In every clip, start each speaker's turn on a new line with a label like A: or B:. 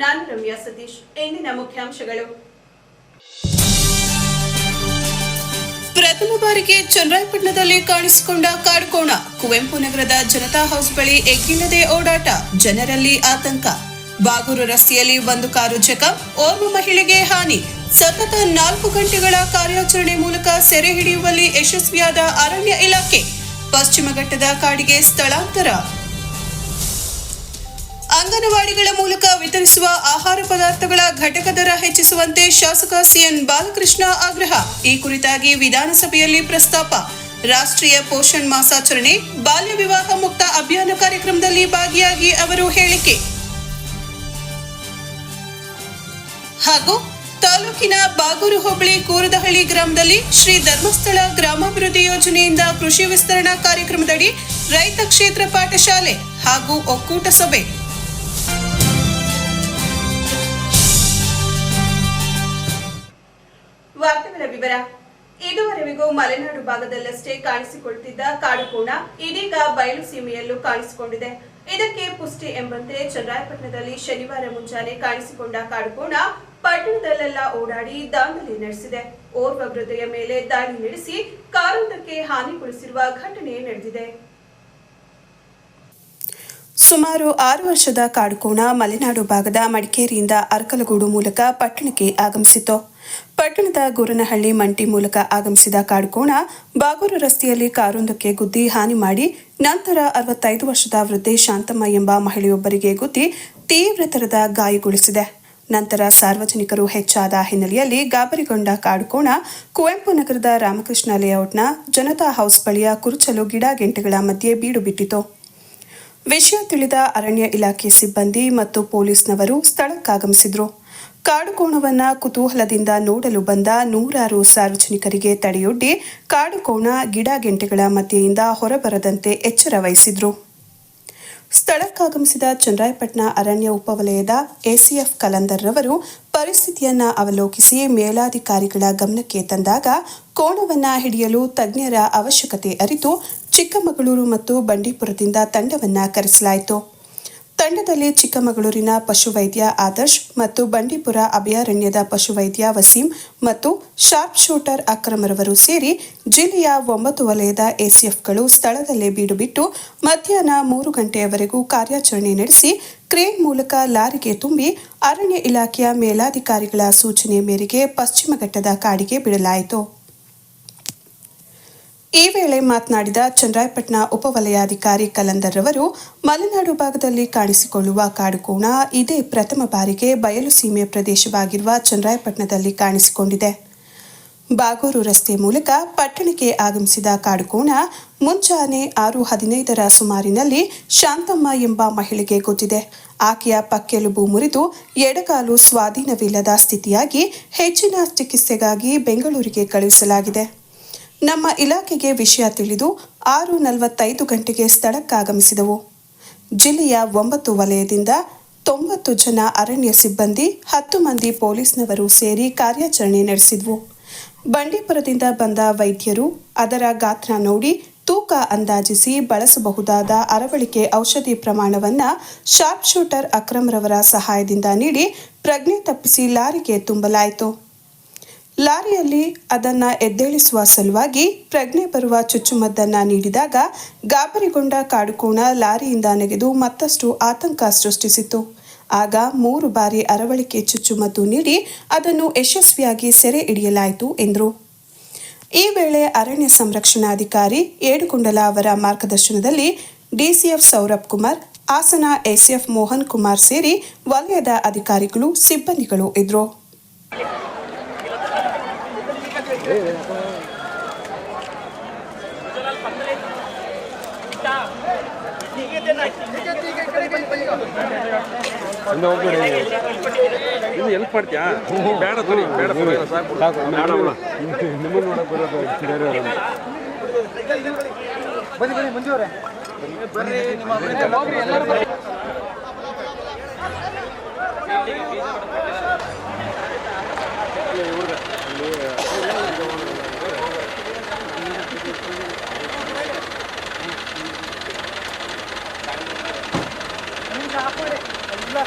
A: ನಾನು ರಮ್ಯಾ ಸತೀಶ್, ಇಂದಿನ ಮುಖ್ಯಾಂಶಗಳು. ಪ್ರಥಮ ಬಾರಿಗೆ ಚನ್ನರಾಯಪಟ್ಟಣದಲ್ಲಿ ಕಾಣಿಸಿಕೊಂಡ ಕಾಡುಕೋಣ, ಕುವೆಂಪು ನಗರದ ಜನತಾ ಹೌಸ್ ಬಳಿ ಎಗ್ಗಿಲ್ಲದೆ ಓಡಾಟ, ಜನರಲ್ಲಿ ಆತಂಕ. ಬಾಗೂರು ರಸ್ತೆಯಲ್ಲಿ ಒಂದು ಕಾರು ಚೆಕಪ್ ಓರ್ವ ಮಹಿಳೆಗೆ ಹಾನಿ. ಸತತ ನಾಲ್ಕು ಗಂಟೆಗಳ ಕಾರ್ಯಾಚರಣೆ ಮೂಲಕ ಸೆರೆ ಹಿಡಿಯುವಲ್ಲಿ ಯಶಸ್ವಿಯಾದ ಅರಣ್ಯ ಇಲಾಖೆ. ಪಶ್ಚಿಮ ಘಟ್ಟದ ಕಾಡಿಗೆ ಸ್ಥಳಾಂತರ. ಅಂಗನವಾಡಿಗಳ ಮೂಲಕ ವಿತರಿಸುವ ಆಹಾರ ಪದಾರ್ಥಗಳ ಘಟಕ ದರ ಹೆಚ್ಚಿಸುವಂತೆ ಶಾಸಕ ಸಿಎನ್ ಬಾಲಕೃಷ್ಣ ಆಗ್ರಹ. ಈ ಕುರಿತಾಗಿ ವಿಧಾನಸಭೆಯಲ್ಲಿ ಪ್ರಸ್ತಾಪ. ರಾಷ್ಟ್ರೀಯ ಪೋಷಣ್ ಮಾಸಾಚರಣೆ, ಬಾಲ್ಯ ವಿವಾಹ ಮುಕ್ತ ಅಭಿಯಾನ ಕಾರ್ಯಕ್ರಮದಲ್ಲಿ ಭಾಗಿಯಾಗಿ ಅವರು ಹೇಳಿಕೆ. ಹಾಗೂ ತಾಲೂಕಿನ ಬಾಗೂರು ಹೋಬಳಿ ಕೂರದಹಳ್ಳಿ ಗ್ರಾಮದಲ್ಲಿ ಶ್ರೀ ಧರ್ಮಸ್ಥಳ ಗ್ರಾಮಾಭಿವೃದ್ಧಿ ಯೋಜನೆಯಿಂದ ಕೃಷಿ ವಿಸ್ತರಣಾ ಕಾರ್ಯಕ್ರಮದಡಿ ರೈತ ಕ್ಷೇತ್ರ ಪಾಠಶಾಲೆ ಹಾಗೂ ಒಕ್ಕೂಟ ಸಭೆ. ವಾರ್ತೆಗಳ ವಿವರ. ಇದುವರೆವಿಗೂ ಮಲೆನಾಡು ಭಾಗದಲ್ಲಷ್ಟೇ ಕಾಣಿಸಿಕೊಳ್ತಿದ್ದ ಕಾಡುಕೋಣ ಇದೀಗ ಬಯಲು ಸೀಮೆಯಲ್ಲೂ ಕಾಣಿಸಿಕೊಂಡಿದೆ. ಇದಕ್ಕೆ ಪುಷ್ಟಿ ಎಂಬಂತೆ ಚನ್ನರಾಯಪಟ್ಟಣದಲ್ಲಿ ಶನಿವಾರ ಮುಂಜಾನೆ ಕಾಣಿಸಿಕೊಂಡ ಕಾಡುಕೋಣ ಪಟ್ಟಣದಲ್ಲೆಲ್ಲ ಓಡಾಡಿ ದಾಂಧಲೆ ನಡೆಸಿದೆ. ಓರ್ವ ವೃದ್ಧೆಯ ಮೇಲೆ ದಾಳಿ ನಡೆಸಿ ಕಾರೊಂದಕ್ಕೆ ಹಾನಿಗೊಳಿಸಿರುವ ಘಟನೆ ನಡೆದಿದೆ. ಸುಮಾರು ಆರು ವರ್ಷದ ಕಾಡುಕೋಣ ಮಲೆನಾಡು ಭಾಗದ ಮಡಿಕೇರಿಯಿಂದ ಅರಕಲಗೂಡು ಮೂಲಕ ಪಟ್ಟಣಕ್ಕೆ ಆಗಮಿಸಿತು ಪಟ್ಟಣದ ಗುರನಹಳ್ಳಿ ಮಂಟಿ ಮೂಲಕ ಆಗಮಿಸಿದ ಕಾಡ್ಕೋಣ, ಬಾಗೂರು ರಸ್ತೆಯಲ್ಲಿ ಕಾರೊಂದಕ್ಕೆ ಗುದ್ದಿ ಹಾನಿ ಮಾಡಿ ನಂತರ ಅರವತ್ತೈದು ವರ್ಷದ ವೃದ್ಧೆ ಶಾಂತಮ್ಮ ಎಂಬ ಮಹಿಳೆಯೊಬ್ಬರಿಗೆ ಗುದ್ದಿ ತೀವ್ರತರದ ಗಾಯಗೊಳಿಸಿದೆ. ನಂತರ ಸಾರ್ವಜನಿಕರು ಹೆಚ್ಚಾದ ಹಿನ್ನೆಲೆಯಲ್ಲಿ ಗಾಬರಿಗೊಂಡ ಕಾಡ್ಕೋಣ, ಕುವೆಂಪು ನಗರದ ರಾಮಕೃಷ್ಣ ಲೇಔಟ್ನ ಜನತಾ ಹೌಸ್ ಬಳಿಯ ಕುರುಚಲು ಗಿಡ ಗೆಂಟೆಗಳ ಮಧ್ಯೆ ಬೀಡು ಬಿಟ್ಟಿತು ವಿಷಯ ತಿಳಿದ ಅರಣ್ಯ ಇಲಾಖೆ ಸಿಬ್ಬಂದಿ ಮತ್ತು ಪೊಲೀಸ್ನವರು ಸ್ಥಳಕ್ಕಾಗಮಿಸಿದ್ರು. ಕಾಡುಕೋಣವನ್ನ ಕುತೂಹಲದಿಂದ ನೋಡಲು ಬಂದ ನೂರಾರು ಸಾರ್ವಜನಿಕರಿಗೆ ತಡೆಯೊಡ್ಡಿ ಕಾಡುಕೋಣ ಗಿಡ ಗೆಂಟೆಗಳ ಮಧ್ಯೆಯಿಂದ ಹೊರಬರದಂತೆ ಎಚ್ಚರ ವಹಿಸಿದ್ರು. ಸ್ಥಳಕ್ಕಾಗಮಿಸಿದ ಚನ್ನರಾಯಪಟ್ಟಣ ಅರಣ್ಯ ಉಪವಲಯದ ಎಸಿಎಫ್ ಕಲಂದರ್ ರವರು ಪರಿಸ್ಥಿತಿಯನ್ನ ಅವಲೋಕಿಸಿ ಮೇಲಾಧಿಕಾರಿಗಳ ಗಮನಕ್ಕೆ ತಂದಾಗ ಕೋಣವನ್ನ ಹಿಡಿಯಲು ತಜ್ಞರ ಅವಶ್ಯಕತೆ ಅರಿತು ಚಿಕ್ಕಮಗಳೂರು ಮತ್ತು ಬಂಡೀಪುರದಿಂದ ತಂಡವನ್ನ ಕರೆಸಲಾಯಿತು. ತಂಡದಲ್ಲಿ ಚಿಕ್ಕಮಗಳೂರಿನ ಪಶುವೈದ್ಯ ಆದರ್ಶ್ ಮತ್ತು ಬಂಡೀಪುರ ಅಭಯಾರಣ್ಯದ ಪಶುವೈದ್ಯ ವಸೀಂ ಮತ್ತು ಶಾರ್ಪ್ ಶೂಟರ್ ಅಕ್ರಮರವರು ಸೇರಿ ಜಿಲ್ಲೆಯ ಒಂಬತ್ತು ವಲಯದ ಎಸಿಎಫ್ಗಳು ಸ್ಥಳದಲ್ಲೇ ಬೀಡುಬಿಟ್ಟು ಮಧ್ಯಾಹ್ನ ಮೂರು ಗಂಟೆಯವರೆಗೂ ಕಾರ್ಯಾಚರಣೆ ನಡೆಸಿ ಕ್ರೇನ್ ಮೂಲಕ ಲಾರಿಗೆ ತುಂಬಿ ಅರಣ್ಯ ಇಲಾಖೆಯ ಮೇಲಾಧಿಕಾರಿಗಳ ಸೂಚನೆ ಮೇರೆಗೆ ಪಶ್ಚಿಮ ಘಟ್ಟದ ಕಾಡಿಗೆ ಬಿಡಲಾಯಿತು. ಈ ವೇಳೆ ಮಾತನಾಡಿದ ಚನ್ನರಾಯಪಟ್ಟಣ ಉಪವಲಯಾಧಿಕಾರಿ ಕಲಂದರ್ ರವರು, ಮಲೆನಾಡು ಭಾಗದಲ್ಲಿ ಕಾಣಿಸಿಕೊಳ್ಳುವ ಕಾಡುಕೋಣ ಇದೇ ಪ್ರಥಮ ಬಾರಿಗೆ ಬಯಲು ಸೀಮೆ ಪ್ರದೇಶವಾಗಿರುವ ಚನ್ನರಾಯಪಟ್ಟಣದಲ್ಲಿ ಕಾಣಿಸಿಕೊಂಡಿದೆ. ಬಾಗೂರು ರಸ್ತೆ ಮೂಲಕ ಪಟ್ಟಣಕ್ಕೆ ಆಗಮಿಸಿದ ಕಾಡುಕೋಣ ಮುಂಜಾನೆ ಆರು ಹದಿನೈದರ ಸುಮಾರಿನಲ್ಲಿ ಶಾಂತಮ್ಮ ಎಂಬ ಮಹಿಳೆಗೆ ಗೊತ್ತಿದೆ. ಆಕೆಯ ಪಕ್ಕೆಲುಬು ಮುರಿದು ಎಡಗಾಲು ಸ್ವಾಧೀನವಿಲ್ಲದ ಸ್ಥಿತಿಯಾಗಿ ಹೆಚ್ಚಿನ ಚಿಕಿತ್ಸೆಗಾಗಿ ಬೆಂಗಳೂರಿಗೆ ಕಳುಹಿಸಲಾಗಿದೆ. ನಮ್ಮ ಇಲಾಖೆಗೆ ವಿಷಯ ತಿಳಿದು ಆರು ನಲವತ್ತೈದು ಗಂಟೆಗೆ ಸ್ಥಳಕ್ಕಾಗಮಿಸಿದವು. ಜಿಲ್ಲೆಯ ಒಂಬತ್ತು ವಲಯದಿಂದ ತೊಂಬತ್ತು ಜನ ಅರಣ್ಯ ಸಿಬ್ಬಂದಿ, ಹತ್ತು ಮಂದಿ ಪೊಲೀಸ್ನವರು ಸೇರಿ ಕಾರ್ಯಾಚರಣೆ ನಡೆಸಿದ್ವು. ಬಂಡೀಪುರದಿಂದ ಬಂದ ವೈದ್ಯರು ಅದರ ಗಾತ್ರ ನೋಡಿ ತೂಕ ಅಂದಾಜಿಸಿ ಬಳಸಬಹುದಾದ ಅರವಳಿಕೆ ಔಷಧಿ ಪ್ರಮಾಣವನ್ನ ಶಾರ್ಪ್ ಶೂಟರ್ ಅಕ್ರಮ್ರವರ ಸಹಾಯದಿಂದ ನೀಡಿ ಪ್ರಜ್ಞೆ ತಪ್ಪಿಸಿ ಲಾರಿಗೆ ತುಂಬಲಾಯಿತು. ಲಾರಿಯಲ್ಲಿ ಅದನ್ನ ಎದ್ದೇಳಿಸುವ ಸಲುವಾಗಿ ಪ್ರಜ್ಞೆ ಬರುವ ಚುಚ್ಚುಮದ್ದನ್ನ ನೀಡಿದಾಗ ಗಾಬರಿಗೊಂಡ ಕಾಡುಕೋಣ ಲಾರಿಯಿಂದ ನೆಗೆದು ಮತ್ತಷ್ಟು ಆತಂಕ ಸೃಷ್ಟಿಸಿತು ಆಗ ಮೂರು ಬಾರಿ ಅರವಳಿಕೆ ಚುಚ್ಚುಮದ್ದು ನೀಡಿ ಅದನ್ನು ಯಶಸ್ವಿಯಾಗಿ ಸೆರೆ ಹಿಡಿಯಲಾಯಿತು ಎಂದರು. ಈ ವೇಳೆ ಅರಣ್ಯ ಸಂರಕ್ಷಣಾಧಿಕಾರಿ ಏಡುಕೊಂಡಲ ಅವರ ಮಾರ್ಗದರ್ಶನದಲ್ಲಿ ಡಿಸಿಎಫ್ ಸೌರಭ್ ಕುಮಾರ್, ಹಾಸನ ಎಸಿಎಫ್ ಮೋಹನ್ ಕುಮಾರ್ ಸೇರಿ ವಲಯದ ಅಧಿಕಾರಿಗಳು, ಸಿಬ್ಬಂದಿಗಳು ಇದ್ರು.
B: ಹಿಂದೆ ಹೋಗ್ಬೇಡಿ ಇದು ಎಲ್ಪ್ ಮಾಡ್ತೀಯಾ ಬೇಡ ಸರಿ ಬೇಡ ಪರವಾಗಿಲ್ಲ ಸಾಕು ಸಾಕು ಬೇಡ ಬಿಡು ನಿಮ್ಮನ್ನು ನೋಡಕ್ ಬರೋದು ಬೇರೆ ಅವ್ರನ್ನ.
C: ಬನ್ನಿ ಬನ್ನಿ ಮಂಜು ಅವರೇ ಬರ್ರಿ ನಿಮ್ಮ ಇಲ್ಲ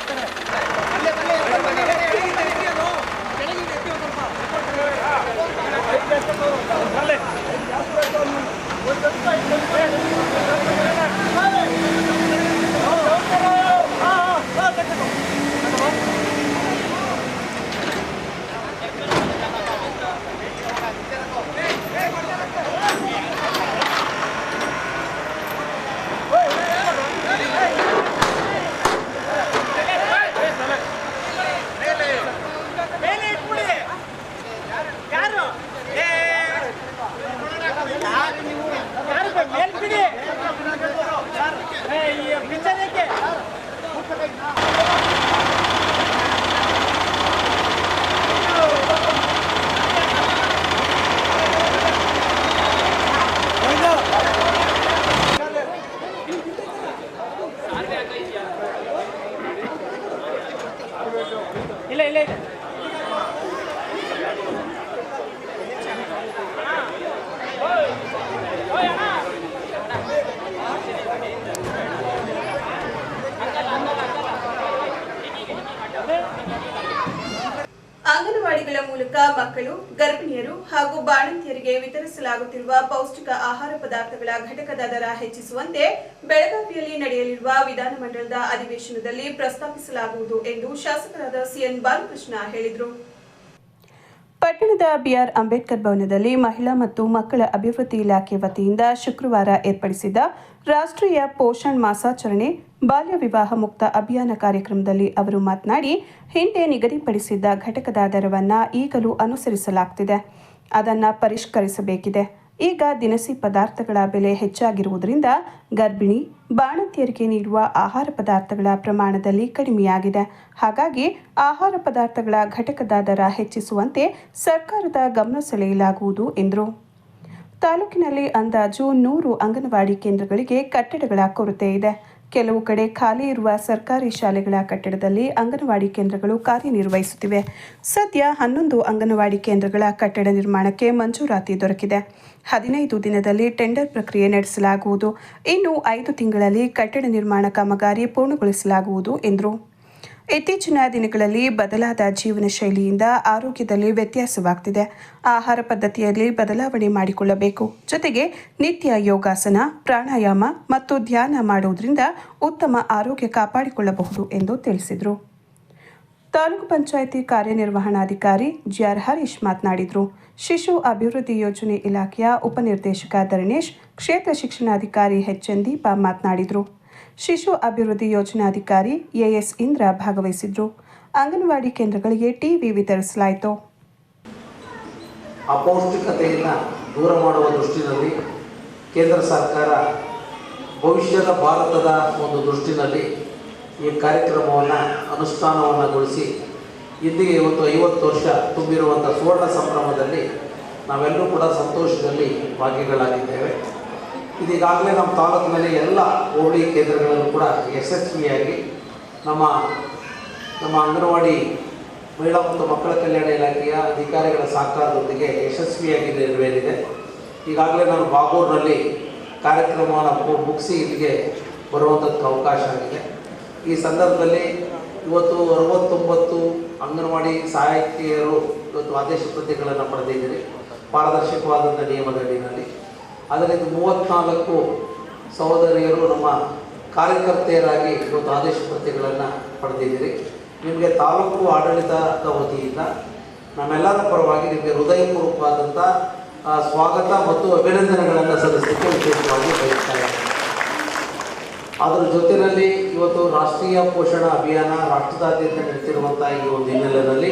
A: ವಿತರಿಸಲಾಗುತ್ತಿರುವ ಪೌಷ್ಟಿಕ ಆಹಾರ ಪದಾರ್ಥಗಳ ಘಟಕದ ದರ ಹೆಚ್ಚಿಸುವಂತೆ ಬೆಳಗಾವಿಯಲ್ಲಿ ನಡೆಯಲಿರುವ ವಿಧಾನಮಂಡಲದ ಅಧಿವೇಶನದಲ್ಲಿ ಪ್ರಸ್ತಾಪಿಸಲಾಗುವುದು ಎಂದು ಶಾಸಕರಾದ ಸಿಎನ್ ಬಾಲಕೃಷ್ಣ ಹೇಳಿದರು. ಪಟ್ಟಣದ ಬಿಆರ್ ಅಂಬೇಡ್ಕರ್ ಭವನದಲ್ಲಿ ಮಹಿಳಾ ಮತ್ತು ಮಕ್ಕಳ ಅಭಿವೃದ್ಧಿ ಇಲಾಖೆ ವತಿಯಿಂದ ಶುಕ್ರವಾರ ಏರ್ಪಡಿಸಿದ್ದ ರಾಷ್ಟ್ರೀಯ ಪೋಷಣ್ ಮಾಸಾಚರಣೆ, ಬಾಲ್ಯ ವಿವಾಹ ಮುಕ್ತ ಅಭಿಯಾನ ಕಾರ್ಯಕ್ರಮದಲ್ಲಿ ಅವರು ಮಾತನಾಡಿ, ಹಿಂದೆ ನಿಗದಿಪಡಿಸಿದ್ದ ಘಟಕದ ದರವನ್ನು ಈಗಲೂ ಅನುಸರಿಸಲಾಗ್ತಿದೆ. ಅದನ್ನು ಪರಿಷ್ಕರಿಸಬೇಕಿದೆ. ಈಗ ದಿನಸಿ ಪದಾರ್ಥಗಳ ಬೆಲೆ ಹೆಚ್ಚಾಗಿರುವುದರಿಂದ ಗರ್ಭಿಣಿ ಬಾಣಂತಿಯರಿಗೆ ನೀಡುವ ಆಹಾರ ಪದಾರ್ಥಗಳ ಪ್ರಮಾಣದಲ್ಲಿ ಕಡಿಮೆಯಾಗಿದೆ. ಹಾಗಾಗಿ ಆಹಾರ ಪದಾರ್ಥಗಳ ಘಟಕದ ದರ ಹೆಚ್ಚಿಸುವಂತೆ ಸರ್ಕಾರದ ಗಮನ ಸೆಳೆಯಲಾಗುವುದು ಎಂದರು. ತಾಲೂಕಿನಲ್ಲಿ ಅಂದಾಜು ನೂರು ಅಂಗನವಾಡಿ ಕೇಂದ್ರಗಳಿಗೆ ಕಟ್ಟಡಗಳ ಕೊರತೆ ಇದೆ. ಕೆಲವು ಕಡೆ ಖಾಲಿ ಇರುವ ಸರ್ಕಾರಿ ಶಾಲೆಗಳ ಕಟ್ಟಡದಲ್ಲಿ ಅಂಗನವಾಡಿ ಕೇಂದ್ರಗಳು ಕಾರ್ಯನಿರ್ವಹಿಸುತ್ತಿವೆ. ಸದ್ಯ ಹನ್ನೊಂದು ಅಂಗನವಾಡಿ ಕೇಂದ್ರಗಳ ಕಟ್ಟಡ ನಿರ್ಮಾಣಕ್ಕೆ ಮಂಜೂರಾತಿ ದೊರಕಿದೆ. ಹದಿನೈದು ದಿನದಲ್ಲಿ ಟೆಂಡರ್ ಪ್ರಕ್ರಿಯೆ ನಡೆಸಲಾಗುವುದು. ಇನ್ನು ಐದು ತಿಂಗಳಲ್ಲಿ ಕಟ್ಟಡ ನಿರ್ಮಾಣ ಕಾಮಗಾರಿ ಪೂರ್ಣಗೊಳಿಸಲಾಗುವುದು ಎಂದರು. ಇತ್ತೀಚಿನ ದಿನಗಳಲ್ಲಿ ಬದಲಾದ ಜೀವನ ಶೈಲಿಯಿಂದ ಆರೋಗ್ಯದಲ್ಲಿ ವ್ಯತ್ಯಾಸವಾಗ್ತಿದೆ. ಆಹಾರ ಪದ್ಧತಿಯಲ್ಲಿ ಬದಲಾವಣೆ ಮಾಡಿಕೊಳ್ಳಬೇಕು. ಜೊತೆಗೆ ನಿತ್ಯ ಯೋಗಾಸನ, ಪ್ರಾಣಾಯಾಮ ಮತ್ತು ಧ್ಯಾನ ಮಾಡುವುದರಿಂದ ಉತ್ತಮ ಆರೋಗ್ಯ ಕಾಪಾಡಿಕೊಳ್ಳಬಹುದು ಎಂದು ತಿಳಿಸಿದರು. ತಾಲೂಕು ಪಂಚಾಯಿತಿ ಕಾರ್ಯನಿರ್ವಹಣಾಧಿಕಾರಿ ಜಿಆರ್ ಹರೀಶ್ ಮಾತನಾಡಿದರು. ಶಿಶು ಅಭಿವೃದ್ಧಿ ಯೋಜನೆ ಇಲಾಖೆಯ ಉಪನಿರ್ದೇಶಕ ಧರಣೇಶ್, ಕ್ಷೇತ್ರ ಶಿಕ್ಷಣಾಧಿಕಾರಿ ಎಚ್ಎನ್ ದೀಪ ಮಾತನಾಡಿದರು. ಶಿಶು ಅಭಿವೃದ್ಧಿ ಯೋಜನಾಧಿಕಾರಿ ಎಎಸ್ ಇಂದ್ರ ಭಾಗವಹಿಸಿದ್ರು. ಅಂಗನವಾಡಿ ಕೇಂದ್ರಗಳಿಗೆ ಟಿವಿ ವಿತರಿಸಲಾಯಿತು.
D: ಅಪೌಷ್ಟಿಕತೆಯನ್ನು ದೂರ ಮಾಡುವ ದೃಷ್ಟಿನಲ್ಲಿ ಕೇಂದ್ರ ಸರ್ಕಾರ ಭವಿಷ್ಯದ ಭಾರತದ ಒಂದು ದೃಷ್ಟಿನಲ್ಲಿ ಈ ಕಾರ್ಯಕ್ರಮವನ್ನು ಅನುಷ್ಠಾನವನ್ನುಗೊಳಿಸಿ ಇಂದಿಗೆ ಇವತ್ತು ಐವತ್ತು ವರ್ಷ ತುಂಬಿರುವಂಥ ಸುವರ್ಣ ಸಂಭ್ರಮದಲ್ಲಿ ನಾವೆಲ್ಲರೂ ಕೂಡ ಸಂತೋಷದಲ್ಲಿ ಭಾಗಿಗಳಾಗಿದ್ದೇವೆ. ಇದೀಗಾಗಲೇ ನಮ್ಮ ತಾಲೂಕಿನಲ್ಲಿ ಎಲ್ಲ ಹೋಬಳಿ ಕೇಂದ್ರಗಳಲ್ಲೂ ಕೂಡ ಯಶಸ್ವಿಯಾಗಿ ನಮ್ಮ ನಮ್ಮ ಅಂಗನವಾಡಿ ಮಹಿಳಾ ಮತ್ತು ಮಕ್ಕಳ ಕಲ್ಯಾಣ ಇಲಾಖೆಯ ಅಧಿಕಾರಿಗಳ ಸಹಕಾರದೊಂದಿಗೆ ಯಶಸ್ವಿಯಾಗಿ ನೆರವೇರಿದೆ. ಈಗಾಗಲೇ ನಾನು ಬಾಗೂರಿನಲ್ಲಿ ಕಾರ್ಯಕ್ರಮವನ್ನು ಮುಗಿಸಿ ಇಲ್ಲಿಗೆ ಬರುವಂಥದ್ದು ಅವಕಾಶ ಆಗಿದೆ. ಈ ಸಂದರ್ಭದಲ್ಲಿ ಇವತ್ತು ಅರವತ್ತೊಂಬತ್ತು ಅಂಗನವಾಡಿ ಸಹಾಯಕಿಯರು ಇವತ್ತು ಆದೇಶ ಪ್ರತಿಗಳನ್ನು ಪಡೆದಿದ್ದೀರಿ. ಪಾರದರ್ಶಕವಾದಂಥ ನಿಯಮದ ಅಡಿಯಲ್ಲಿ ಅದರಿಂದ ಮೂವತ್ತ್ನಾಲ್ಕು ಸಹೋದರಿಯರು ನಮ್ಮ ಕಾರ್ಯಕರ್ತೆಯರಾಗಿ ಇವತ್ತು ಆದೇಶ ಪ್ರತಿಗಳನ್ನು ಪಡೆದಿದ್ದೀರಿ. ನಿಮಗೆ ತಾಲೂಕು ಆಡಳಿತದ ವತಿಯಿಂದ ನಮ್ಮೆಲ್ಲರ ಪರವಾಗಿ ನಿಮಗೆ ಹೃದಯಪೂರ್ವಕವಾದಂಥ ಸ್ವಾಗತ ಮತ್ತು ಅಭಿನಂದನೆಗಳನ್ನು ಸಲ್ಲಿಸಲಿಕ್ಕೆ ವಿಶೇಷವಾಗಿ ಬಯಸ್ತಾ ಇದ್ದೇನೆ. ಅದರ ಜೊತೆಯಲ್ಲಿ ಇವತ್ತು ರಾಷ್ಟ್ರೀಯ ಪೋಷಣ ಅಭಿಯಾನ ರಾಷ್ಟ್ರದಾದ್ಯಂತ ನಡೆಸಿರುವಂಥ ಈ ಒಂದು ಹಿನ್ನೆಲೆಯಲ್ಲಿ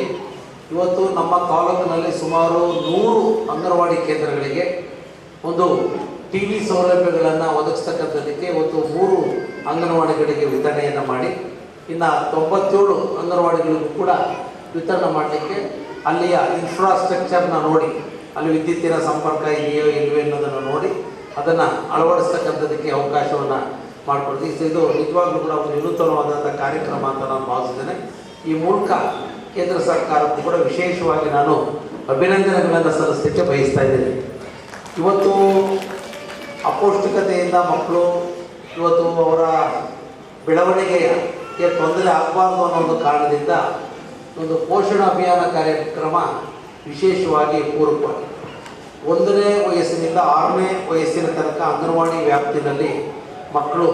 D: ಇವತ್ತು ನಮ್ಮ ತಾಲೂಕಿನಲ್ಲಿ ಸುಮಾರು ನೂರು ಅಂಗನವಾಡಿ ಕೇಂದ್ರಗಳಿಗೆ ಒಂದು ಟಿ ವಿ ಸೌಲಭ್ಯಗಳನ್ನು ಒದಗಿಸ್ತಕ್ಕಂಥದ್ದಕ್ಕೆ ಒಂದು ಮೂರು ಅಂಗನವಾಡಿಗಳಿಗೆ ವಿತರಣೆಯನ್ನು ಮಾಡಿ, ಇನ್ನು ತೊಂಬತ್ತೇಳು ಅಂಗನವಾಡಿಗಳಿಗೂ ಕೂಡ ವಿತರಣೆ ಮಾಡಲಿಕ್ಕೆ ಅಲ್ಲಿಯ ಇನ್ಫ್ರಾಸ್ಟ್ರಕ್ಚರ್ನ ನೋಡಿ, ಅಲ್ಲಿ ವಿದ್ಯುತ್ತಿನ ಸಂಪರ್ಕ ಇದೆಯೋ ಇಲ್ಲವೇ ಅನ್ನೋದನ್ನು ನೋಡಿ, ಅದನ್ನು ಅಳವಡಿಸ್ತಕ್ಕಂಥದ್ದಕ್ಕೆ ಅವಕಾಶವನ್ನು ಮಾಡಿಕೊಡ್ತೀವಿ. ಇದು ನಿಜವಾಗ್ಲೂ ಕೂಡ ಒಂದು ವಿನೂತನವಾದಂಥ ಕಾರ್ಯಕ್ರಮ ಅಂತ ನಾನು ಭಾವಿಸಿದ್ದೇನೆ ಈ ಮೂಲಕ ಕೇಂದ್ರ ಸರ್ಕಾರಕ್ಕೂ ಕೂಡ ವಿಶೇಷವಾಗಿ ನಾನು ಅಭಿನಂದನೆಗಳನ್ನು ಸಲ್ಲಿಸಲಿಕ್ಕೆ ಬಯಸ್ತಾ ಇದ್ದೇನೆ. ಇವತ್ತು ಅಪೌಷ್ಟಿಕತೆಯಿಂದ ಮಕ್ಕಳು ಇವತ್ತು ಅವರ ಬೆಳವಣಿಗೆಗೆ ತೊಂದರೆ ಆಗಬಾರ್ದು ಅನ್ನೋ ಒಂದು ಕಾರಣದಿಂದ ಒಂದು ಪೋಷಣ ಅಭಿಯಾನ ಕಾರ್ಯಕ್ರಮ ವಿಶೇಷವಾಗಿ ಪೂರಕವಾಗಿದೆ ಒಂದನೇ ವಯಸ್ಸಿನಿಂದ ಆರನೇ ವಯಸ್ಸಿನ ತನಕ ಅಂಗನವಾಡಿ ವ್ಯಾಪ್ತಿನಲ್ಲಿ ಮಕ್ಕಳು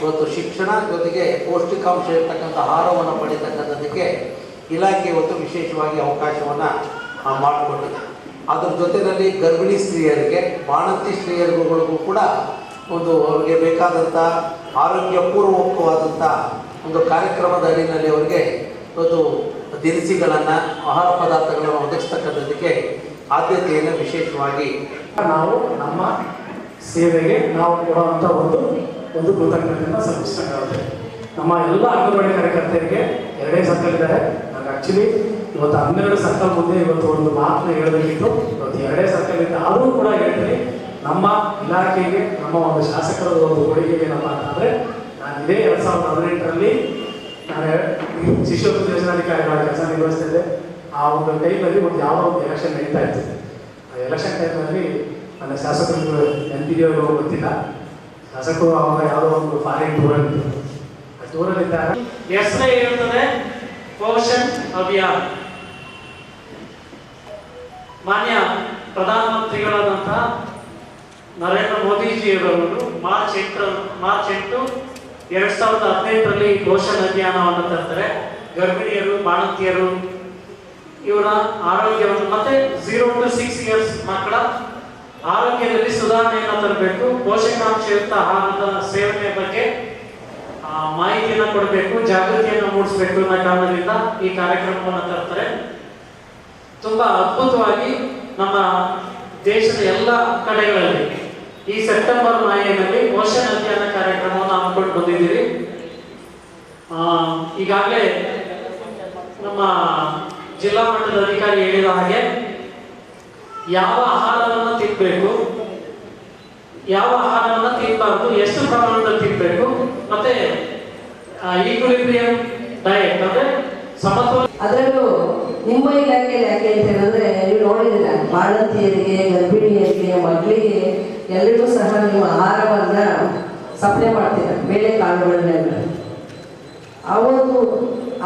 D: ಇವತ್ತು ಶಿಕ್ಷಣ ಜೊತೆಗೆ ಪೌಷ್ಟಿಕಾಂಶ ಇರತಕ್ಕಂಥ ಆಹಾರವನ್ನು ಪಡಿತಕ್ಕಂಥದ್ದಕ್ಕೆ ಇಲಾಖೆ ಇವತ್ತು ವಿಶೇಷವಾಗಿ ಅವಕಾಶವನ್ನು ಮಾಡಿಕೊಂಡಿದೆ. ಅದರ ಜೊತೆಯಲ್ಲಿ ಗರ್ಭಿಣಿ ಸ್ತ್ರೀಯರಿಗೆ, ಬಾಣಂತಿ ಸ್ತ್ರೀಯರಿಗೂ ಕೂಡ ಒಂದು ಅವರಿಗೆ ಬೇಕಾದಂಥ ಆರೋಗ್ಯಪೂರ್ವಕವಾದಂಥ ಒಂದು ಕಾರ್ಯಕ್ರಮದ ಅಡಿನಲ್ಲಿ ಅವರಿಗೆ ಒಂದು ದಿನಸಿಗಳನ್ನು, ಆಹಾರ ಪದಾರ್ಥಗಳನ್ನು ಒದಗಿಸ್ತಕ್ಕಂಥದ್ದಕ್ಕೆ ಆದ್ಯತೆಯನ್ನು ವಿಶೇಷವಾಗಿ
E: ನಾವು ನಮ್ಮ ಸೇವೆಗೆ ನಾವು ಕೊಡುವಂಥ ಒಂದು ಒಂದು ಕೃತಜ್ಞತೆಯನ್ನು ಸಲ್ಲಿಸ್ತಕ್ಕಾಗುತ್ತೆ ನಮ್ಮ ಎಲ್ಲ ಅಂಗನವಾಡಿ ಕಾರ್ಯಕರ್ತರಿಗೆ ಎರಡೇ ಸರ್ಕಲ್ ನಾನು ಆ್ಯಕ್ಚುಲಿ ಇವತ್ತು ಹನ್ನೆರಡು ಸರ್ಕಲ್ ಮುಂದೆ ಇವತ್ತು ಒಂದು ಮಾತನ್ನ ಹೇಳಬೇಕಿತ್ತು. ಇವತ್ತು ಎರಡೇ ಸರ್ಕಲ್ ಇದೆ. ಆದರೂ ಕೂಡ ಹೇಳ್ತೀನಿ, ನಮ್ಮ ಇಲಾಖೆಗೆ, ನಮ್ಮ ಒಂದು ಶಾಸಕರ ಒಂದು ಕೊಡುಗೆ ಏನಪ್ಪ ಅಂತಂದರೆ, ನಾನು ಇದೇ ಎರಡು ಸಾವಿರದ ಹದಿನೆಂಟರಲ್ಲಿ ನಾನು ಶಿಶು ಯೋಜನಾಧಿಕಾರಿಗಳ ಕೆಲಸ ನಿರ್ವಹಿಸ್ತಿದ್ದೆ ಆ ಒಂದು ಟೈಮಲ್ಲಿ ಒಂದು ಯಾವ ಒಂದು ಎಲೆಕ್ಷನ್ ನಡೀತಾ ಇತ್ತು. ಆ ಎಲೆಕ್ಷನ್ ಟೈಮಲ್ಲಿ ನನ್ನ ಶಾಸಕರು ಎಂ ಪಿ ಅವರು ಗೊತ್ತಿಲ್ಲ. ಶಾಸಕರು ಅವಾಗ ಯಾವುದೋ ಒಂದು ಫಾರಿನ್ ಟೂರಲ್ಲಿ ಆ ಟೂರಲ್ಲಿದ್ದಾಗ
F: ಹೆಸರೇ ಇರುತ್ತದೆ ಪೋಷಣ್ ಅಭಿಯಾನ್. ಮಾನ್ಯ ಪ್ರಧಾನಮಂತ್ರಿಗಳಾದಂತಹ ನರೇಂದ್ರ ಮೋದಿಜಿಯವರು ಮಾರ್ಚ್ ಎಂಟರ, ಮಾರ್ಚ್ ಎಂಟು ಎರಡ್ ಸಾವಿರದ ಹದಿನೆಂಟರಲ್ಲಿ ಪೋಷಣ್ ಅಭಿಯಾನವನ್ನು ತರ್ತಾರೆ. ಗರ್ಭಿಣಿಯರು, ಬಾಣಂತಿಯರು, ಇವರ ಆರೋಗ್ಯವನ್ನು ಮತ್ತೆ ಝೀರೋ ಟು ಸಿಕ್ಸ್ ಇಯರ್ಸ್ ಮಕ್ಕಳ ಆರೋಗ್ಯದಲ್ಲಿ ಸುಧಾರಣೆಯನ್ನು ತರಬೇಕು. ಪೋಷಕಾಂಶಯುಕ್ತ ಆಹಾರದ ಸೇವನೆ ಬಗ್ಗೆ ಮಾಹಿತಿಯನ್ನು ಕೊಡಬೇಕು, ಜಾಗೃತಿಯನ್ನು ಮೂಡಿಸಬೇಕು ಅನ್ನೋ ಕಾರಣದಿಂದ ಈ ಕಾರ್ಯಕ್ರಮವನ್ನು ತರ್ತಾರೆ. ತುಂಬಾ ಅದ್ಭುತವಾಗಿ ನಮ್ಮ ದೇಶದ ಎಲ್ಲ ಕಡೆಗಳಲ್ಲಿ ಈ ಸೆಪ್ಟೆಂಬರ್ ಮಾಹೆಯಲ್ಲಿ ಪೋಷಣ ಅಭಿಯಾನ ಕಾರ್ಯಕ್ರಮವನ್ನು ಹಮ್ಮಿಕೊಂಡು ಬಂದಿದ್ದೀರಿ. ಈಗಾಗಲೇ ನಮ್ಮ ಜಿಲ್ಲಾ ಮಟ್ಟದ ಅಧಿಕಾರಿ ಹೇಳಿದ ಹಾಗೆ ಯಾವ ಆಹಾರವನ್ನು ತಿನ್ನಬೇಕು ಯಾವ ಆಹಾರವನ್ನು ತಿನ್ನಬಾರ್ದು ಎಷ್ಟು ಪ್ರಮಾಣದಲ್ಲಿ ತಿನ್ನಬೇಕು ಮತ್ತೆ ಈಕ್ವಿಲಿಬ್ರಿಯಂ ಡಯಟ್ ಅಂದ್ರೆ ಸಮತೋಲ
G: ಅದರಲ್ಲೂ ನಿಮ್ಮ ಇಲಾಖೆಯಲ್ಲಿ ಯಾಕೆ ಅಂತ ಹೇಳಿದ್ರೆ ನೀವು ನೋಡಿದಿಲ್ಲ ಬಾಣಂತಿಯರಿಗೆ ಗರ್ಭಿಣಿಯರಿಗೆ, ಮಕ್ಕಳಿಗೆ ಎಲ್ಲರಿಗೂ ಸಹ ನೀವು ಆಹಾರವನ್ನ ಸಪ್ಲೈ ಮಾಡ್ತೀರ ಬೇಳೆ ಕಾಳುಗಳನ್ನೆಲ್ಲ. ಅವತ್ತು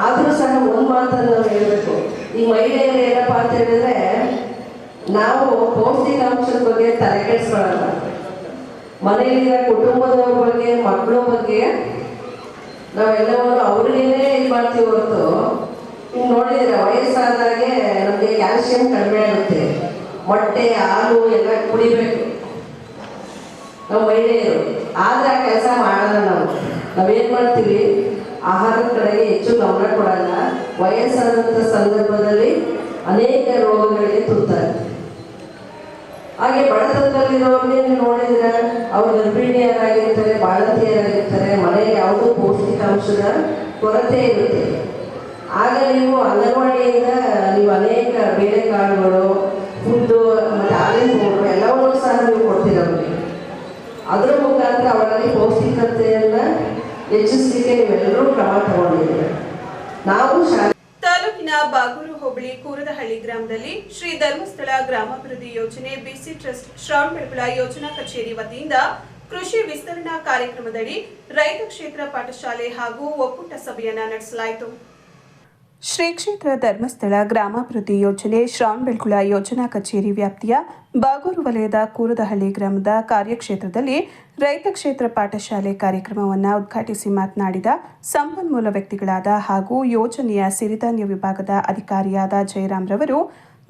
G: ಆದರೂ ಸಹ ಒಂದು ಮಾತನ್ನು ನಾವು ಹೇಳಬೇಕು. ಈ ಮಹಿಳೆಯರು ಏನಪ್ಪ ಅಂತ ಹೇಳಿದ್ರೆ ನಾವು ಪೌಷ್ಟಿಕಾಂಶದ ಬಗ್ಗೆ ತಲೆ ಕೆಡಿಸ್ಕೊಳ್ಳಲ್ಲ ಮನೆಯಲ್ಲಿರೋ ಕುಟುಂಬದವ್ರ ಬಗ್ಗೆ, ಮಕ್ಕಳ ಬಗ್ಗೆ ನಾವೆಲ್ಲವನ್ನು ಅವ್ರಿಗೇನೆ ಇದು ಮಾಡ್ತೀವಿ ಹೊರತು. ನೋಡಿದ್ರೆ ವಯಸ್ಸಾದಾಗೆ ನಮಗೆ ಕ್ಯಾಲ್ಸಿಯಂ ಕಡಿಮೆ ಆಗುತ್ತೆ. ಮೊಟ್ಟೆ, ಹಾಲು ಎಲ್ಲ ಕುಡಿಬೇಕು. ನಾವು ಮಹಿಳೆಯರು. ಆದ್ರೆ ಆ ಕೆಲಸ ಮಾಡಲ್ಲ ನಾವು. ನಾವೇನ್ ಮಾಡ್ತೀವಿ? ಆಹಾರದ ಕಡೆಗೆ ಹೆಚ್ಚು ಗಮನ ಕೊಡಲ್ಲ. ವಯಸ್ಸಾದಂಥ ಸಂದರ್ಭದಲ್ಲಿ ಅನೇಕ ರೋಗಗಳಿಗೆ ತುತ್ತಾರೆ. ಹಾಗೆ ಬಡತನದಲ್ಲಿರೋರ್ಗೆ ನೋಡಿದ್ರೆ ಅವ್ರು ಗರ್ಭಿಣಿಯರಾಗಿರ್ತಾರೆ ಬಾಳಂತಿಯರಾಗಿರ್ತಾರೆ ಮನೆಯಲ್ಲಿ ಯಾವುದೂ ಪೌಷ್ಟಿಕಾಂಶದ ಕೊರತೆ ಇರುತ್ತೆ. ಆಗ ನೀವು ಅಂಗನವಾಡಿಯಿಂದ ನೀವು ಅನೇಕ ಬೇಳೆಕಾಳುಗಳು ಫುಡ್ಡು ಮತ್ತು ಹಾಲಿನ ಫೋಟೋ ಎಲ್ಲವನ್ನೂ ಸಹ ನೀವು ಕೊಡ್ತೀರ ಅವರಿಗೆ ಅದರ ಮುಖಾಂತರ ಅವರಲ್ಲಿ ಪೌಷ್ಟಿಕತೆಯನ್ನು ಹೆಚ್ಚಿಸಲಿಕ್ಕೆ ನೀವೆಲ್ಲರೂ ಕ್ರಮ ತಗೊಂಡಿದ್ದೀರ. ನಾವು ಶಾಲೆ
A: ತಾಲೂಕಿನ ಬಾಗೂರು ಹೋಬಳಿ ಕೂರದಹಳ್ಳಿ ಗ್ರಾಮದಲ್ಲಿ ಶ್ರೀ ಧರ್ಮಸ್ಥಳ ಗ್ರಾಮಾಭಿವೃದ್ಧಿ ಯೋಜನೆ ಬಿಸಿ ಟ್ರಸ್ಟ್ ಶ್ರವಣಬೆಳಗೊಳ ಯೋಜನಾ ಕಚೇರಿ ವತಿಯಿಂದ ಕೃಷಿ ವಿಸ್ತರಣಾ ಕಾರ್ಯಕ್ರಮದಡಿ ರೈತ ಕ್ಷೇತ್ರ ಪಾಠಶಾಲೆ ಹಾಗೂ ಒಕ್ಕೂಟ ಸಭೆಯನ್ನ ನಡೆಸಲಾಯಿತು. ಶ್ರೀ ಕ್ಷೇತ್ರ ಧರ್ಮಸ್ಥಳ ಗ್ರಾಮಾಭಿವೃದ್ಧಿ ಯೋಜನೆ ಶ್ರಾವಣಬೆಳಗುಳ ಯೋಜನಾ ಕಚೇರಿ ವ್ಯಾಪ್ತಿಯ ಬಾಗೂರು ವಲಯದ ಕೂರದಹಳ್ಳಿ ಗ್ರಾಮದ ಕಾರ್ಯಕ್ಷೇತ್ರದಲ್ಲಿ ರೈತ ಕ್ಷೇತ್ರ ಪಾಠಶಾಲೆ ಕಾರ್ಯಕ್ರಮವನ್ನು ಉದ್ಘಾಟಿಸಿ ಮಾತನಾಡಿದ ಸಂಪನ್ಮೂಲ ವ್ಯಕ್ತಿಗಳಾದ ಹಾಗೂ ಯೋಜನೆಯ ಸಿರಿಧಾನ್ಯ ವಿಭಾಗದ ಅಧಿಕಾರಿಯಾದ ಜಯರಾಮ್ ರವರು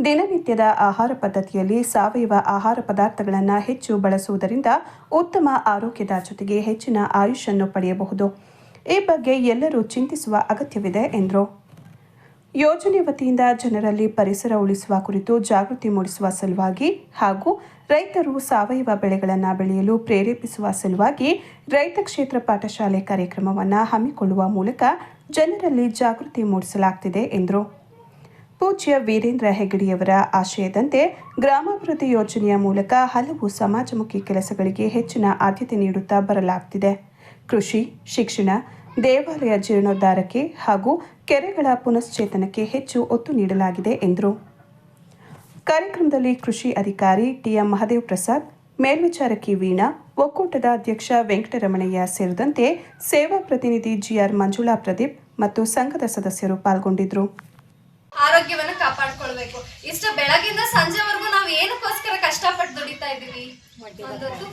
A: ದಿನನಿತ್ಯದ ಆಹಾರ ಪದ್ಧತಿಯಲ್ಲಿ ಸಾವಯವ ಆಹಾರ ಪದಾರ್ಥಗಳನ್ನು ಹೆಚ್ಚು ಬಳಸುವುದರಿಂದ ಉತ್ತಮ ಆರೋಗ್ಯದ ಜೊತೆಗೆ ಹೆಚ್ಚಿನ ಆಯುಷನ್ನು ಪಡೆಯಬಹುದು. ಈ ಬಗ್ಗೆ ಎಲ್ಲರೂ ಚಿಂತಿಸುವ ಅಗತ್ಯವಿದೆ, ಎಂದರು. ಯೋಜನೆ ವತಿಯಿಂದ ಜನರಲ್ಲಿ ಪರಿಸರ ಉಳಿಸುವ ಕುರಿತು ಜಾಗೃತಿ ಮೂಡಿಸುವ ಸಲುವಾಗಿ ಹಾಗೂ ರೈತರು ಸಾವಯವ ಬೆಳೆಗಳನ್ನು ಬೆಳೆಯಲು ಪ್ರೇರೇಪಿಸುವ ಸಲುವಾಗಿ ರೈತ ಕ್ಷೇತ್ರ ಪಾಠಶಾಲೆ ಕಾರ್ಯಕ್ರಮವನ್ನು ಹಮ್ಮಿಕೊಳ್ಳುವ ಮೂಲಕ ಜನರಲ್ಲಿ ಜಾಗೃತಿ ಮೂಡಿಸಲಾಗ್ತಿದೆ ಎಂದರು. ಪೂಜ್ಯ ವೀರೇಂದ್ರ ಹೆಗಡೆಯವರ ಆಶಯದಂತೆ ಗ್ರಾಮಾಭಿವೃದ್ಧಿ ಯೋಜನೆಯ ಮೂಲಕ ಹಲವು ಸಮಾಜಮುಖಿ ಕೆಲಸಗಳಿಗೆ ಹೆಚ್ಚಿನ ಆದ್ಯತೆ ನೀಡುತ್ತಾ ಬರಲಾಗ್ತಿದೆ. ಕೃಷಿ, ಶಿಕ್ಷಣ, ದೇವಾಲಯ ಜೀರ್ಣೋದ್ಧಾರಕ್ಕೆ ಹಾಗೂ ಕೆರೆಗಳ ಪುನಶ್ಚೇತನಕ್ಕೆ ಹೆಚ್ಚು ಒತ್ತು ನೀಡಲಾಗಿದೆ ಎಂದರು. ಕಾರ್ಯಕ್ರಮದಲ್ಲಿ ಕೃಷಿ ಅಧಿಕಾರಿ ಟಿಎಂ ಮಹದೇವ್ ಪ್ರಸಾದ್, ಮೇಲ್ವಿಚಾರಕಿ ವೀಣಾ, ಒಕ್ಕೂಟದ ಅಧ್ಯಕ್ಷ ವೆಂಕಟರಮಣಯ್ಯ ಸೇರಿದಂತೆ ಸೇವಾ ಪ್ರತಿನಿಧಿ ಜಿಆರ್ ಮಂಜುಳಾ ಪ್ರದೀಪ್ ಮತ್ತು ಸಂಘದ ಸದಸ್ಯರು ಪಾಲ್ಗೊಂಡಿದ್ದರು.
H: ಆರೋಗ್ಯವನ್ನು ಕಾಪಾಡ್ಕೊಳ್ಬೇಕು. ಇಷ್ಟು ಬೆಳಗಿಂದ ಸಂಜೆವರೆಗೂ ನಾವು ಏನಕ್ಕೋಸ್ಕರ ಕಷ್ಟಪಟ್ಟು ದುಡಿತಾ ಇದೀವಿ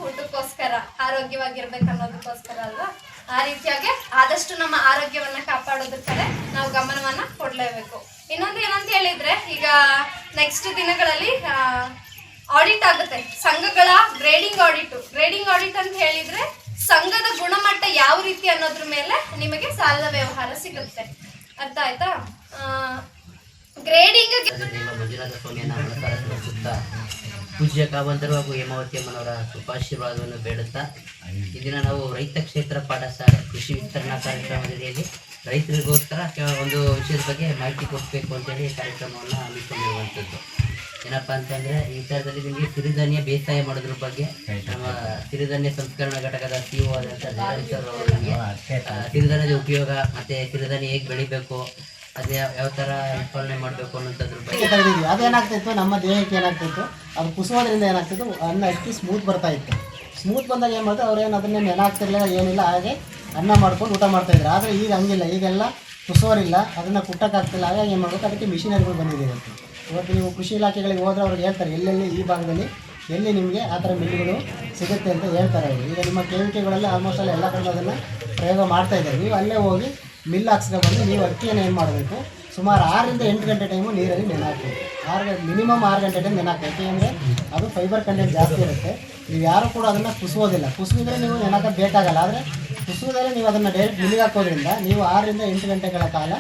H: ಊಟಕ್ಕೋಸ್ಕರ, ಆರೋಗ್ಯವಾಗಿರ್ಬೇಕು ಅನ್ನೋದಕ್ಕೋಸ್ಕರ ಅಲ್ವಾ? ಆ ರೀತಿಯಾಗಿ ಆದಷ್ಟು ನಮ್ಮ ಆರೋಗ್ಯವನ್ನ ಕಾಪಾಡೋದ್ರ ನಾವು ಗಮನವನ್ನ ಕೊಡಲೇಬೇಕು. ಇನ್ನೊಂದು ಏನಂತ ಹೇಳಿದ್ರೆ, ಈಗ ನೆಕ್ಸ್ಟ್ ದಿನಗಳಲ್ಲಿ ಆಡಿಟ್ ಆಗುತ್ತೆ. ಸಂಘಗಳ ಗ್ರೇಡಿಂಗ್ ಆಡಿಟ್ ಗ್ರೇಡಿಂಗ್ ಆಡಿಟ್ ಅಂತ ಹೇಳಿದ್ರೆ, ಸಂಘದ ಗುಣಮಟ್ಟ ಯಾವ ರೀತಿ ಅನ್ನೋದ್ರ ಮೇಲೆ ನಿಮಗೆ ಸಾಲದ ವ್ಯವಹಾರ ಸಿಗುತ್ತೆ. ಅರ್ಥ ಆಯ್ತಾ? ಗ್ರೇಡಿಂಗ್
I: ಪೂಜ್ಯ ಕಾವಂತರು ಹಾಗೂ ಹೇಮಾವತಿ ಅಮ್ಮನವರ ಶುಭಾಶೀರ್ವಾದವನ್ನು ಬೇಡುತ್ತಾ ಈ ದಿನ ನಾವು ರೈತ ಕ್ಷೇತ್ರ ಪಾಠಶಾಲೆ ಕೃಷಿ ವಿಸ್ತರಣಾ ಕಾರ್ಯಕ್ರಮದಡಿಯಲ್ಲಿ ರೈತರಿಗೋಸ್ಕರ ಕೆಲ- ಒಂದು ವಿಷಯದ ಬಗ್ಗೆ ಮಾಹಿತಿ ಕೊಡಬೇಕು ಅಂತೇಳಿ ಕಾರ್ಯಕ್ರಮವನ್ನು ಹಮ್ಮಿಕೊಂಡಿರುವಂಥದ್ದು. ಏನಪ್ಪ ಅಂತಂದ್ರೆ ಈ ವಿಚಾರದಲ್ಲಿ ನಿಮಗೆ ಸಿರಿಧಾನ್ಯ ಬೇಸಾಯ ಮಾಡೋದ್ರ ಬಗ್ಗೆ ನಮ್ಮ ಸಿರಿಧಾನ್ಯ ಸಂಸ್ಕರಣಾ ಘಟಕದ ಸಿ ಒ ಆದಂಥ ಜಯಂತ್ ಅವರು ನಮಗೆ ಸಿರಿಧಾನ್ಯದ ಉಪಯೋಗ ಮತ್ತೆ ಸಿರಿಧಾನ್ಯ ಹೇಗೆ ಬೆಳಿಬೇಕು ಅದೇ ಯಾವ ತರ ಥರ ಉತ್ಪಾದನೆ ಮಾಡಬೇಕು ಅನ್ನೋಂಥದ್ರ ಬಗ್ಗೆ.
C: ಅದೇನಾಗ್ತಿತ್ತು ನಮ್ಮ ದೇಹಕ್ಕೆ ಏನಾಗ್ತಿತ್ತು ಅದು ಕುಸುವೋದ್ರಿಂದ ಏನಾಗ್ತಿತ್ತು ಅನ್ನ ಅಕ್ಕಿ ಸ್ಮೂತ್ ಬರ್ತಾ ಇತ್ತು. ಸ್ಮೂತ್ ಬಂದಾಗ ಏನು ಮಾಡ್ತಾರೆ, ಅವ್ರು ಏನು ಅದನ್ನೇ ನೆಲ ಹಾಕ್ತಿರ್ಲಿಲ್ಲ ಏನಿಲ್ಲ, ಹಾಗೆ ಅನ್ನ ಮಾಡ್ಕೊಂಡು ಊಟ ಮಾಡ್ತಾಯಿದ್ರು ಆದರೆ ಈಗ ಹಂಗಿಲ್ಲ, ಈಗೆಲ್ಲ ಕುಸೋರಿಲ್ಲ ಅದನ್ನು ಕುಟ್ಟಕ್ಕಾಗ್ತಿಲ್ಲ. ಹಾಗೆ ಏನು ಮಾಡಬೇಕು, ಅದಕ್ಕೆ ಮಿಷಿನರಿಗಳು ಬಂದಿದೆ ಇವತ್ತು. ನೀವು ಕೃಷಿ ಇಲಾಖೆಗಳಿಗೆ ಹೋದ್ರೆ ಅವ್ರಿಗೆ ಹೇಳ್ತಾರೆ, ಎಲ್ಲೆಲ್ಲಿ ಈ ಭಾಗದಲ್ಲಿ ಎಲ್ಲಿ ನಿಮಗೆ ಆ ಥರ ಮಿಲ್ಗಳು ಸಿಗುತ್ತೆ ಅಂತ ಹೇಳ್ತಾರೆ ಅವರು. ಈಗ ನಿಮ್ಮ ಕೇವಿಕೆಗಳಲ್ಲಿ ಆಲ್ಮೋಸ್ಟ್ ಅಲ್ಲಿ ಎಲ್ಲ ಕಡೆ ಅದನ್ನು ಪ್ರಯೋಗ ಮಾಡ್ತಾ ಇದ್ದಾರೆ. ನೀವು ಅಲ್ಲೇ ಹೋಗಿ ಮಿಲ್ ಹಾಕ್ಸ್ಕೊಬಂದು ನೀವು ಅಕ್ಕಿಯನ್ನು ಏನು ಮಾಡಬೇಕು ಸುಮಾರು ಆರರಿಂದ ಎಂಟು ಗಂಟೆ ಟೈಮು ನೀರಲ್ಲಿ ನೆನೆ ಹಾಕಬೇಕು. ಆರು ಗಂಟೆ ಮಿನಿಮಮ್ ಆರು ಗಂಟೆ ಟೈಮ್ ನೆನೆ ಹಾಕಬೇಕು. ಯಾಕೆಂದರೆ ಅದು ಫೈಬರ್ ಕಂಟೆಂಟ್ ಜಾಸ್ತಿ ಇರುತ್ತೆ. ನೀವು ಯಾರು ಕೂಡ ಅದನ್ನು ಕುಸುವುದಿಲ್ಲ. ಕುಸುವಿದ್ರೆ ನೀವು ನೆನಕ ಬೇಕಾಗಲ್ಲ ಆದರೆ ಕುಸುವುದರೆ ನೀವು ಅದನ್ನು ಡೈರೆಕ್ಟ್ ಮಿಲಿಗೆ ಹಾಕೋದ್ರಿಂದ ನೀವು ಆರರಿಂದ ಎಂಟು ಗಂಟೆಗಳ ಕಾಲ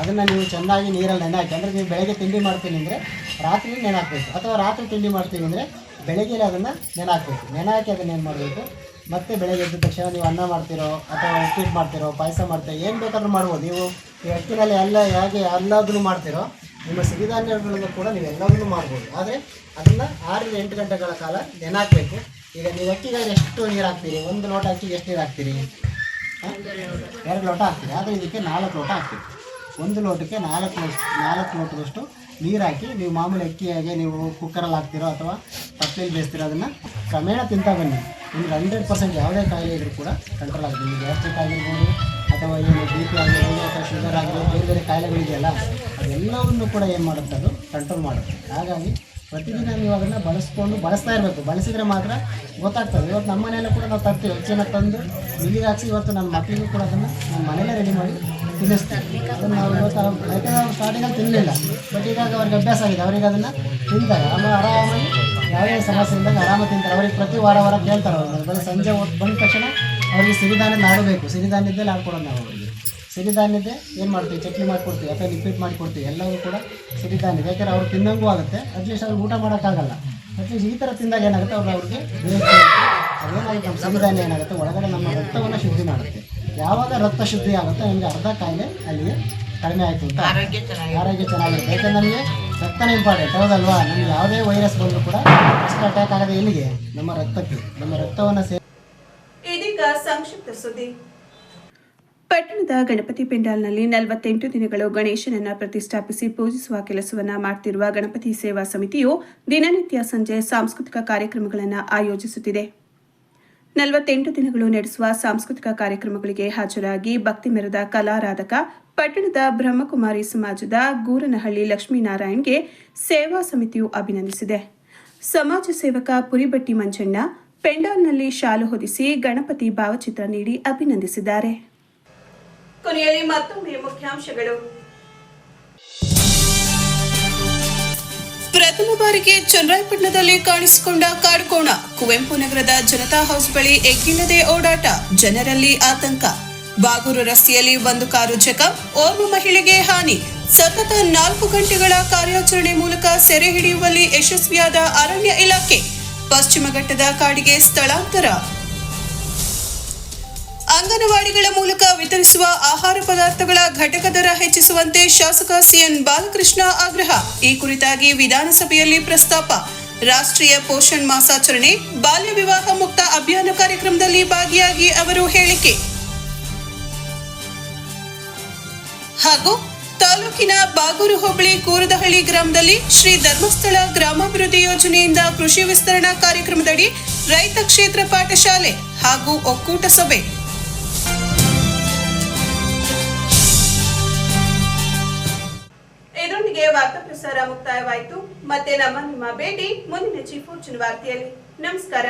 C: ಅದನ್ನು ನೀವು ಚೆನ್ನಾಗಿ ನೀರಲ್ಲಿ ನೆನೆ ಹಾಕಿ, ಅಂದರೆ ನೀವು ಬೆಳಗ್ಗೆ ತಿಂಡಿ ಮಾಡ್ತೀನಿ ಅಂದರೆ ರಾತ್ರಿ ನೆನೆ ಹಾಕಬೇಕು. ಅಥವಾ ರಾತ್ರಿ ತಿಂಡಿ ಮಾಡ್ತೀವಿ ಅಂದರೆ ಬೆಳಗ್ಗೆ ಅದನ್ನು ನೆನೆ ಹಾಕಬೇಕು. ನೆನೆ ಹಾಕಿ ಅದನ್ನು ಏನು ಮಾಡಬೇಕು? ಮತ್ತೆ ಬೆಳಗ್ಗೆ ಎದ್ದ ತಕ್ಷಣ ನೀವು ಅನ್ನ ಮಾಡ್ತಿರೋ ಅಥವಾ ಉಪ್ಪಿಟ್ಟು ಮಾಡ್ತಿರೋ, ಪಾಯಸ ಮಾಡ್ತೀರೋ, ಏನು ಬೇಕಾದರೂ ಮಾಡ್ಬೋದು. ನೀವು ಈ ಅಕ್ಕಿನಲ್ಲಿ ಎಲ್ಲ ಹೇಗೆ ಎಲ್ಲದನ್ನು ಮಾಡ್ತಿರೋ, ನಿಮ್ಮ ಸಿರಿಧಾನ್ಯಗಳನ್ನು ಕೂಡ ನೀವು ಎಲ್ಲದನ್ನು ಮಾಡ್ಬೋದು. ಆದರೆ ಅದನ್ನು ಆರರಿಂದ ಎಂಟು ಗಂಟೆಗಳ ಕಾಲ ನೆನಾಕಬೇಕು ಈಗ ನೀವು ಅಕ್ಕಿಗೆ ಎಷ್ಟು ನೀರು ಹಾಕ್ತೀರಿ? ಒಂದು ಲೋಟ ಅಕ್ಕಿಗೆ ಎಷ್ಟು ನೀರು ಹಾಕ್ತೀರಿ? ಎರಡು ಲೋಟ ಹಾಕ್ತೀರಿ. ಆದರೆ ಇದಕ್ಕೆ ನಾಲ್ಕು ಲೋಟ ಹಾಕ್ತೀರಿ. ಒಂದು ಲೋಟಕ್ಕೆ ನಾಲ್ಕು ಲೋಟ, ನಾಲ್ಕು ಲೋಟದಷ್ಟು ನೀರು ಹಾಕಿ ನೀವು ಮಾಮೂಲಿ ಅಕ್ಕಿಯಾಗೆ ನೀವು ಕುಕ್ಕರಲ್ಲಿ ಹಾಕ್ತಿರೋ ಅಥವಾ ತಪ್ಪಲೆಯಲ್ಲಿ ಬೇಯಿಸ್ತಿರೋ ಅದನ್ನು ಕ್ರಮೇಣ ತಿಂತಾ ಬನ್ನಿ. ನಿಮ್ಗೆ ಹಂಡ್ರೆಡ್ ಪರ್ಸೆಂಟ್ ಯಾವುದೇ ಕಾಯಿಲೆ ಇದ್ರೂ ಕೂಡ ಕಂಟ್ರೋಲ್ ಆಗುತ್ತೆ. ನಿಮಗೆ ಗ್ಯಾಸ್ಟ್ರಿಕ್ ಆಗಿರ್ಬೋದು ಅಥವಾ ಏನು ಬಿ ಪಿ ಆಗಿರ್ಬೋದು ಅಥವಾ ಶುಗರ್ ಆಗಿರ್ಬೋದು, ಬೇರೆ ಬೇರೆ ಕಾಯಿಲೆಗಳಿದೆಯಲ್ಲ, ಅದೆಲ್ಲವನ್ನು ಕೂಡ ಏನು ಮಾಡುತ್ತೆ ಅದು ಕಂಟ್ರೋಲ್ ಮಾಡುತ್ತೆ. ಹಾಗಾಗಿ ಪ್ರತಿದಿನ ನೀವು ಅದನ್ನು ಬಳಸ್ಕೊಂಡು ಬಳಸ್ತಾ ಇರಬೇಕು. ಬಳಸಿದರೆ ಮಾತ್ರ ಗೊತ್ತಾಗ್ತದೆ. ಇವತ್ತು ನಮ್ಮ ಮನೆಯಲ್ಲೂ ಕೂಡ ನಾವು ತರ್ತೀವಿ. ಹೆಚ್ಚಿನ ತಂದು ನೀರಿಗೆ ಹಾಕಿಸಿ ಇವತ್ತು ನನ್ನ ಮಕ್ಕಳಿಗೂ ಕೂಡ ಅದನ್ನು ನಮ್ಮ ಮನೆಯಲ್ಲೇ ರೆಡಿ ಮಾಡಿ ತಿನ್ನಿಸ್ತೀವಿ. ಅದನ್ನು ನಾವು ಇವತ್ತು ಯಾಕೆಂದರೆ ಅವ್ರು ಸ್ಟಾರ್ಟಿಂಗಲ್ಲಿ ತಿನ್ನಲಿಲ್ಲ ಬಟ್ ಈಗ ಅವ್ರಿಗೆ ಅಭ್ಯಾಸ ಆಗಿದೆ. ಅವರಿಗೆ ಅದನ್ನು ತಿಂತಾರೆ. ಆಮೇಲೆ ಆರಾಮಾಗಿ ಯಾವುದೇ ಸಮಸ್ಯೆ ಇದ್ದಾಗ ಆರಾಮ ತಿಂತಾರೆ. ಅವ್ರಿಗೆ ಪ್ರತಿ ವಾರ ವಾರ ಕೇಳ್ತಾರೆ ಅವ್ರು. ಬರೀ ಸಂಜೆ ಬಂದ ತಕ್ಷಣ ಅವರಿಗೆ ಸಿರಿಧಾನ್ಯ ಆಡಬೇಕು ಸಿರಿಧಾನ್ಯದಲ್ಲಿ ಆಡ್ಕೊಡೋದು ನಾವು ಅವರಿಗೆ. ಸಿರಿಧಾನ್ಯದೇ ಏನು ಮಾಡ್ತೀವಿ? ಚಟ್ನಿ ಮಾಡಿಕೊಡ್ತೀವಿ, ಅಥವಾ ಲಿಕ್ವಿಡ್ ಮಾಡಿಕೊಡ್ತೀವಿ. ಎಲ್ಲವೂ ಕೂಡ ಸಿರಿಧಾನ್ಯ. ಯಾಕೆಂದರೆ ಅವ್ರು ತಿನ್ನಂಗೂ ಆಗುತ್ತೆ. ಅಟ್ಲೀಸ್ಟ್ ಅವ್ರಿಗೆ ಊಟ ಮಾಡೋಕ್ಕಾಗಲ್ಲ. ಅಟ್ಲೀಸ್ಟ್ ಈ ಥರ ತಿಂದಾಗ ಏನಾಗುತ್ತೆ? ಅವ್ರು ಅವ್ರಿಗೆ ಅದೇನಾಗುತ್ತೆ ನಮ್ಮ ಸಿರಿಧಾನ್ಯ ಏನಾಗುತ್ತೆ? ಒಳಗಡೆ ನಮ್ಮ ರಕ್ತವನ್ನು ಶುದ್ಧಿ ಮಾಡುತ್ತೆ. ಯಾವಾಗ ರಕ್ತ ಶುದ್ಧಿ ಆಗುತ್ತೆ ನಮಗೆ ಅರ್ಧ ಕಾಯಿಲೆ ಅಲ್ಲಿಗೆ ಕಡಿಮೆ ಆಯಿತು ಅಂತ. ಆರೋಗ್ಯ ಚೆನ್ನಾಗಿರುತ್ತೆ ಯಾಕಂದ್ರೆ ನಮಗೆ ರಕ್ತನೇ ಇಂಪಾರ್ಟೆಂಟ್ ಹೌದಲ್ವಾ? ನಮಗೆ ಯಾವುದೇ ವೈರಸ್ ಬಂದರೂ ಕೂಡ ಫಸ್ಟ್ ಅಟ್ಯಾಕ್ ಆಗದೆ ಎಲ್ಲಿಗೆ? ನಮ್ಮ ರಕ್ತಕ್ಕೆ. ನಮ್ಮ ರಕ್ತವನ್ನು ಸೇ
A: ಇದೀಗ ಸಂಕ್ಷಿಪ್ತ ಸುದ್ದಿ. ಪಟ್ಟಣದ ಗಣಪತಿ ಪೆಂಡಾಲ್ನಲ್ಲಿ ನಲವತ್ತೆಂಟು ದಿನಗಳು ಗಣೇಶನನ್ನ ಪ್ರತಿಷ್ಠಾಪಿಸಿ ಪೂಜಿಸುವ ಕೆಲಸವನ್ನ ಮಾಡ್ತಿರುವ ಗಣಪತಿ ಸೇವಾ ಸಮಿತಿಯು ದಿನನಿತ್ಯ ಸಂಜೆ ಸಾಂಸ್ಕೃತಿಕ ಕಾರ್ಯಕ್ರಮಗಳನ್ನು ಆಯೋಜಿಸುತ್ತಿದೆ. ನಲವತ್ತೆಂಟು ದಿನಗಳು ನಡೆಸುವ ಸಾಂಸ್ಕೃತಿಕ ಕಾರ್ಯಕ್ರಮಗಳಿಗೆ ಹಾಜರಾಗಿ ಭಕ್ತಿ ಮೆರೆದ ಕಲಾರಾಧಕ ಪಟ್ಟಣದ ಬ್ರಹ್ಮಕುಮಾರಿ ಸಮಾಜದ ಗೂರನಹಳ್ಳಿ ಲಕ್ಷ್ಮೀನಾರಾಯಣ್ಗೆ ಸೇವಾ ಸಮಿತಿಯು ಅಭಿನಂದಿಸಿದೆ. ಸಮಾಜ ಸೇವಕ ಪುರಿಬಟ್ಟಿ ಮಂಜಣ್ಣ ಪೆಂಡಾಲ್ನಲ್ಲಿ ಶಾಲು ಹೊದಿಸಿ ಗಣಪತಿ ಭಾವಚಿತ್ರ ನೀಡಿ ಅಭಿನಂದಿಸಿದ್ದಾರೆ. ಕೊನೆಯಲ್ಲಿ ಮತ್ತೊಮ್ಮೆ ಮುಖ್ಯಾಂಶಗಳು. ಪ್ರಥಮ ಬಾರಿಗೆ ಚನ್ನರಾಯಪಟ್ಟಣದಲ್ಲಿ ಕಾಣಿಸಿಕೊಂಡ ಕಾಡ್ಕೋಣ. ಕುವೆಂಪು ನಗರದ ಜನತಾ ಹೌಸ್ ಬಳಿ ಎಗ್ಗಿಲ್ಲದೆ ಓಡಾಟ, ಜನರಲ್ಲಿ ಆತಂಕ. ಬಾಗೂರು ರಸ್ತೆಯಲ್ಲಿ ಒಂದು ಕಾರು ಚೆಕಪ್ ಓರ್ವ ಮಹಿಳೆಗೆ ಹಾನಿ. ಸತತ ನಾಲ್ಕು ಗಂಟೆಗಳ ಕಾರ್ಯಾಚರಣೆ ಮೂಲಕ ಸೆರೆ ಹಿಡಿಯುವಲ್ಲಿ ಯಶಸ್ವಿಯಾದ ಅರಣ್ಯ ಇಲಾಖೆ. ಪಶ್ಚಿಮ ಘಟ್ಟದ ಕಾಡಿಗೆ ಸ್ಥಳಾಂತರ. ಅಂಗನವಾಡಿಗಳ ಮೂಲಕ ವಿತರಿಸುವ ಆಹಾರ ಪದಾರ್ಥಗಳ ಘಟಕ ದರ ಹೆಚ್ಚಿಸುವಂತೆ ಶಾಸಕ ಸಿಎನ್ ಬಾಲಕೃಷ್ಣ ಆಗ್ರಹ. ಈ ಕುರಿತಾಗಿ ವಿಧಾನಸಭೆಯಲ್ಲಿ ಪ್ರಸ್ತಾಪ. ರಾಷ್ಟ್ರೀಯ ಪೋಷಣ್ ಮಾಸಾಚರಣೆ, ಬಾಲ್ಯ ವಿವಾಹ ಮುಕ್ತ ಅಭಿಯಾನ ಕಾರ್ಯಕ್ರಮದಲ್ಲಿ ಭಾಗಿಯಾಗಿ ಅವರು ಹೇಳಿಕೆ. ಹಾಗೂ ತಾಲೂಕಿನ ಬಾಗೂರು ಹೋಬಳಿ ಕೂರದಹಳ್ಳಿ ಗ್ರಾಮದಲ್ಲಿ ಶ್ರೀ ಧರ್ಮಸ್ಥಳ ಗ್ರಾಮಾಭಿವೃದ್ಧಿ ಯೋಜನೆಯಿಂದ ಕೃಷಿ ವಿಸ್ತರಣಾ ಕಾರ್ಯಕ್ರಮದಡಿ ರೈತ ಕ್ಷೇತ್ರ ಪಾಠಶಾಲೆ ಹಾಗೂ ಒಕ್ಕೂಟ ಸಭೆ. ವಾರ್ತಾ ಪ್ರಸಾರ ಮುಕ್ತಾಯವಾಯಿತು. ಮತ್ತೆ ನಮ್ಮ ನಿಮ್ಮ ಭೇಟಿ ಮುಂದಿನ ಚೀಫ್ ವಾರ್ತೆಯಲ್ಲಿ ನಮಸ್ಕಾರ.